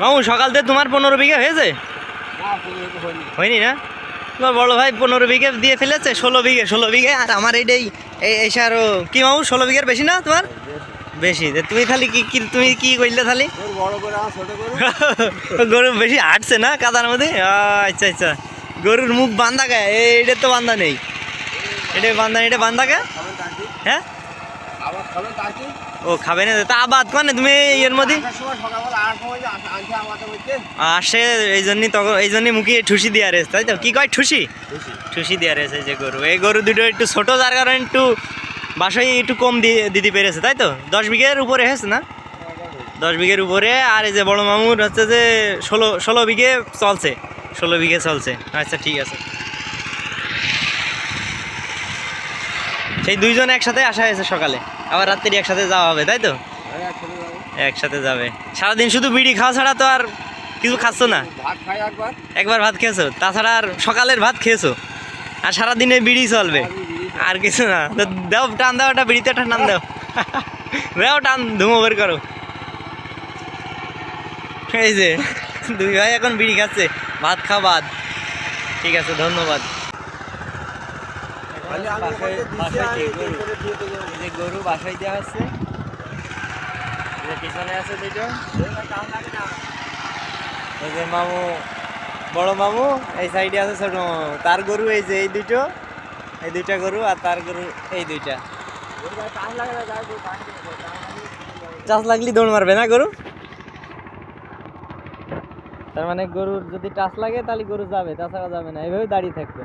মামু সকাল থেকে তোমার পনেরো বিঘা হয়েছে? হয়নি। না? তোমার বড় ভাই পনেরো বিঘে দিয়ে ফেলেছে ষোলো বিঘে ষোলো বিঘে আর আমার এইটাই এই এসে আরও কি মামু ষোলো বিঘের বেশি না তোমার? বেশি। তুমি খালি কি কি তুমি কি করলে খালি? গরু বেশি হাঁটছে না কাদার মধ্যে? আচ্ছা আচ্ছা। গরুর মুখ বান্ধা গায়ে এটা তো বান্ধা নেই। এটা বান্ধা নেই, এটা বান্ধা গে হ্যাঁ? ও খাবে না। তা আবাদ মানে তুমি এর মধ্যে। আস- এই জন্যই তখন এই জন্যই মুখে ঠুসি দিয়ে রেস তাই তো? কি কয়? ঠুসি? ঠুসি। দিয়ে রেছে যে গরু। এই গরু দুটো একটু ছোট যার কারণে একটু বাসায় একটু কম দিয়ে দিতে পেরেছে তাই তো? দশ বিঘের উপরে হয়েছে না? দশ বিঘের উপরে আর এই যে বড় মামুর হচ্ছে যে ষোলো ষোলো বিঘে চলছে। ষোলো বিঘে চলছে। আচ্ছা ঠিক আছে। সেই দুইজন একসাথে আসা হয়েছে সকালে। আবার রাত্রি একসাথে যাওয়া হবে তাই তো? হ্যাঁ, একসাথে যাবে। সারাদিন শুধু বিড়ি খাওয়া ছাড়া তো আর কিছু খাচ্ছ না। একবার। ভাত খেয়েছো? তাছাড়া আর সকালের ভাত খেয়েছো? আর সারাদিনে বিড়ি চলবে। আর কিছু না। তো দাও টান দাও একটা বিড়িতে একটা টান দাও। দাও টান ধুমো বের করো। এই যে দুই ভাই এখন বিড়ি খাচ্ছে। ভাত খা বাদ ঠিক আছে ধন্যবাদ। গরু। বাসায় দেওয়া যে পিছনে আছে দুইটা এই যে মামু, বড় মামু, এই সাইডে আছে ছোট মামু। তার গরু এই যে এই দুটো এই দুইটা গরু আর তার গরু এই দুইটা। চাষ লাগলি দৌড় মারবে না গরু? তার মানে গরুর যদি টাচ লাগে, তাহলে গরু যাবে, তাছাড়া যাবে না। এইভাবে দাঁড়িয়ে থাকবে।